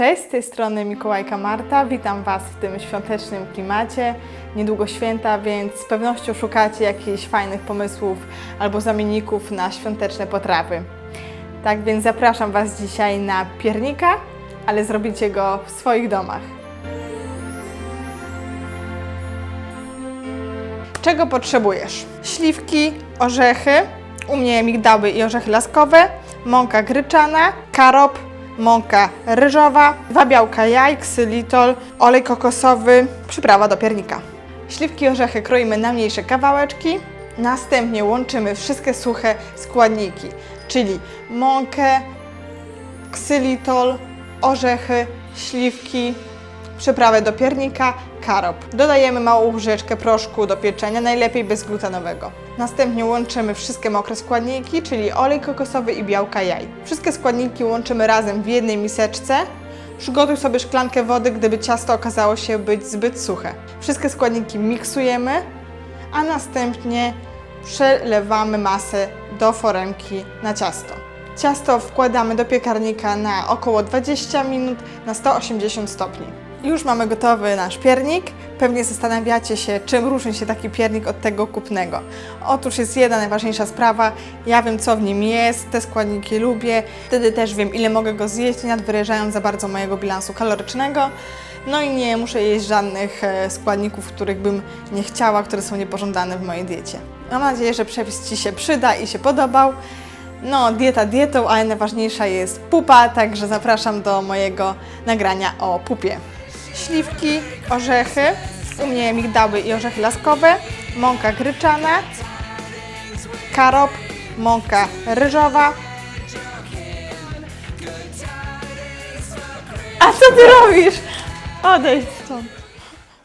Cześć, z tej strony Mikołajka Marta. Witam Was w tym świątecznym klimacie. Niedługo święta, więc z pewnością szukacie jakichś fajnych pomysłów albo zamienników na świąteczne potrawy. Tak więc zapraszam Was dzisiaj na piernika, ale zrobicie go w swoich domach. Czego potrzebujesz? Śliwki, orzechy, u mnie migdały i orzechy laskowe, mąka gryczana, karop, mąka ryżowa, dwa białka jaj, ksylitol, olej kokosowy, przyprawa do piernika. Śliwki i orzechy kroimy na mniejsze kawałeczki, następnie łączymy wszystkie suche składniki, czyli mąkę, ksylitol, orzechy, śliwki, przyprawę do piernika, Dodajemy małą łyżeczkę proszku do pieczenia, najlepiej bezglutenowego. Następnie łączymy wszystkie mokre składniki, czyli olej kokosowy i białka jaj. Wszystkie składniki łączymy razem w jednej miseczce. Przygotuj sobie szklankę wody, gdyby ciasto okazało się być zbyt suche. Wszystkie składniki miksujemy, a następnie przelewamy masę do foremki na ciasto. Ciasto wkładamy do piekarnika na około 20 minut na 180 stopni. Już mamy gotowy nasz piernik. Pewnie zastanawiacie się, czym różni się taki piernik od tego kupnego. Otóż jest jedna najważniejsza sprawa. Ja wiem, co w nim jest, te składniki lubię. Wtedy też wiem, ile mogę go zjeść, nie nadwyrażając za bardzo mojego bilansu kalorycznego. No i nie muszę jeść żadnych e, składników, których bym nie chciała, które są niepożądane w mojej diecie. Mam nadzieję, że przepis Ci się przyda i się podobał. No, dieta dietą, ale najważniejsza jest pupa, także zapraszam do mojego nagrania o pupie. Śliwki, orzechy, u mnie migdały i orzechy laskowe, mąka gryczana, karop, mąka ryżowa. A co ty robisz? Odejdź stąd.